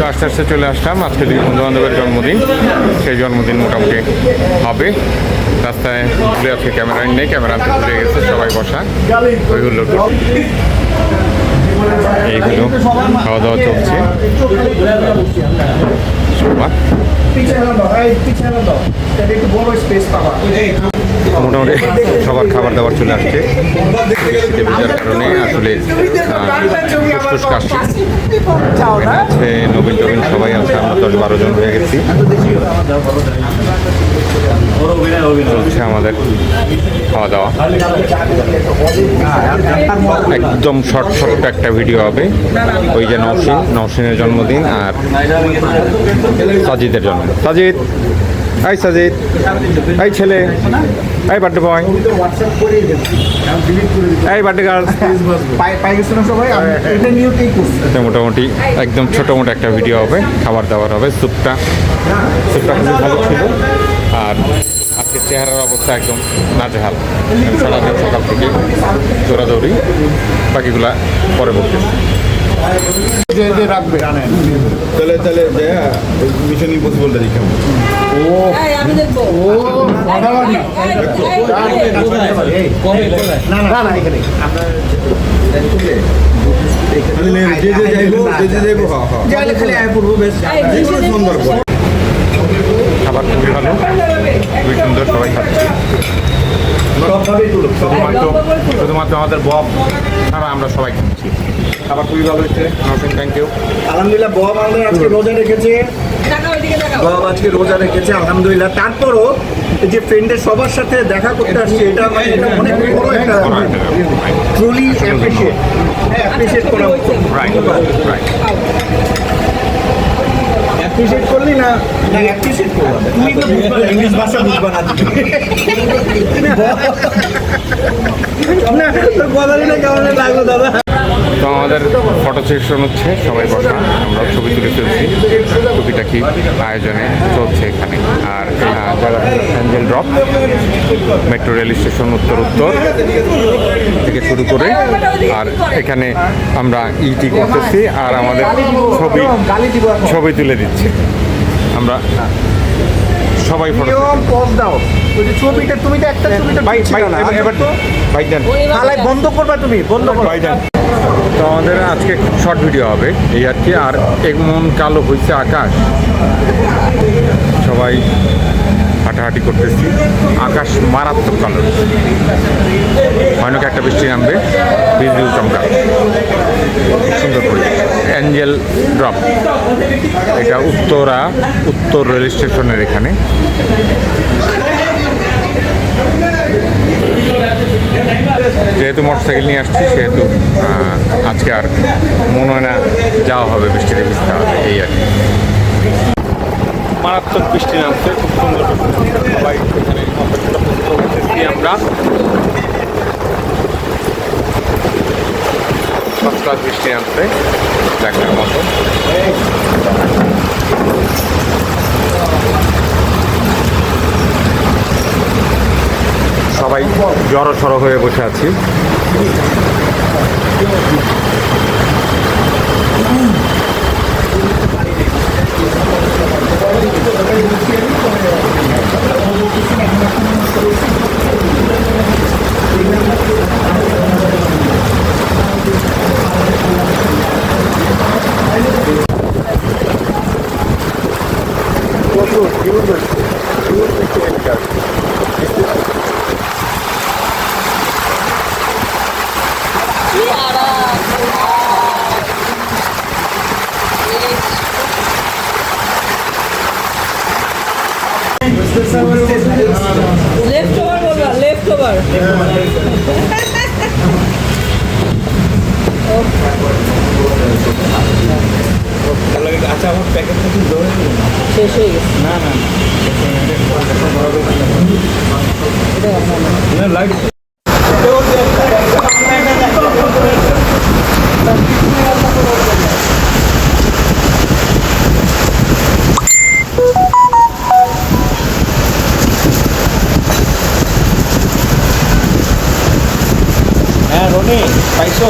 তো আস্তে আস্তে চলে আসলাম। আজকে দুই বন্ধু বান্ধবের জন্মদিন। সেই জন্মদিন মোটামুটি হবে। রাস্তায় ঘুরে আছে ক্যামেরা নেই ক্যামেরা আনতে ভুলে গেছে সবাই বসা। ওইগুলো। এইগুলো খাওয়া দাওয়া চলছে সবার মোটামুটি সবার খাবার দাবার চলে আসছে। ভেজার কারণে আসলে ফুসফুস নবীন টবীন, সবাই আছে, আমরা দশ বারো জন হয়ে গেছি। চলছে আমাদের খাওয়া দাওয়া একদম শর্ট শর্ট একটা ভিডিও হবে। ওই যে নওশিন, নওশিনের জন্মদিন আর সাজিদের জন্ম সাজিদ এই সাজিদ এই ছেলে এই বার্থডে বয়। এই বার্থডে গার্ল মোটামুটি একদম ছোটো মোটো একটা ভিডিও হবে, খাবার দাবার হবে, স্যুপটা। স্যুপটা খুবই ভালো ছিল। আর আজকে চেহারার অবস্থা একদম নাজেহাল। সারাদিন সকাল থেকে দৌড়াদৌড়ি, বাকিগুলা পরে বলতে রাখবে। তাহলে তাহলে মিশন ইম্পসিবলটা দেখাবো এই, আমি দেখব না না এখানে তাহলে যে যে যাইবো যে যে যাইবো হ্যাঁ হ্যাঁ যাইলে খালি আয় পড়ব বেশ এই, সুন্দর খাবার খুবই ভালো। খুবই সুন্দর সবাই খাচ্ছে। শুধুমাত্র শুধুমাত্র আমাদের বব ছাড়া আমরা সবাই খাচ্ছি। খাবার খুবই ভালো হচ্ছে নসেন থ্যাংক ইউ আলহামদুলিল্লাহ বব আমাদের আজকে রোজা রেখেছে। বব আজকে রোজা রেখেছে আলহামদুলিল্লাহ। তারপরও যে ফ্রেন্ডের সবার সাথে দেখা করতে আসছে এটা মানে এটা অনেক বড় একটা ট্রুলি অ্যাপ্রিসিয়েট অ্যাপ্রিসিয়েট করা রাইট রাইট অ্যাপ্রিসিয়েট করলি না? না অ্যাপ্রিসিয়েট করলাম। তুমি তো বুঝবা না, ইংলিশ ভাষা বুঝবা না না তোর না কেমন লাগল। ফটো সেকশন হচ্ছে সবাই বসা আমরা ছবি তুলে ফেলছি। ছবিটা কি আয়োজনে চলছে এখানে। আর অ্যাঞ্জেল ড্রপ মেট্রো রেল স্টেশন উত্তর উত্তর থেকে শুরু করে আর এখানে আমরা ইটি করতেছি আর আমাদের ছবি ছবি তুলে দিচ্ছে। আমরা সবাই ফটো পজ দাও। ছবিটা তুমি তো একটা ছবিটা ভাই ভাই এবার- এবার ভাই দেন। বন্ধ করবা তুমি বন্ধ করবা। ভাই তো আমাদের আজকে শর্ট ভিডিও হবে এই আর কি, আর এমন কালো হয়েছে আকাশ। সবাই হাঁটাহাঁটি করতেছি। আকাশ মারাত্মক কালো। ভয়ানক একটা বৃষ্টি নামবে, বিজলি চমকা। সুন্দর করে অ্যাঞ্জেল ড্রপ এটা উত্তরা, উত্তর রেল স্টেশনের এখানে। যেহেতু মোটরসাইকেল নিয়ে আসছি, সেহেতু আজকে আর মনে হয় না যাওয়া হবে বৃষ্টিতে ভিজতে হবে, এই আর কি। মারাত্মক বৃষ্টি নামছে, খুব সুন্দর সবাই এখানে আমরা। ক্লাস বৃষ্টি নামছে, দেখার মতো। সবাই জড়ো সড়ো হয়ে বসে আছি। কি লেফট ওভার বলবা লেফট ওভার আচ্ছা আমার প্যাকেটটা কি ধরে শেষ হয়ে গেছে। না না না। লাইট চিনি পাইছ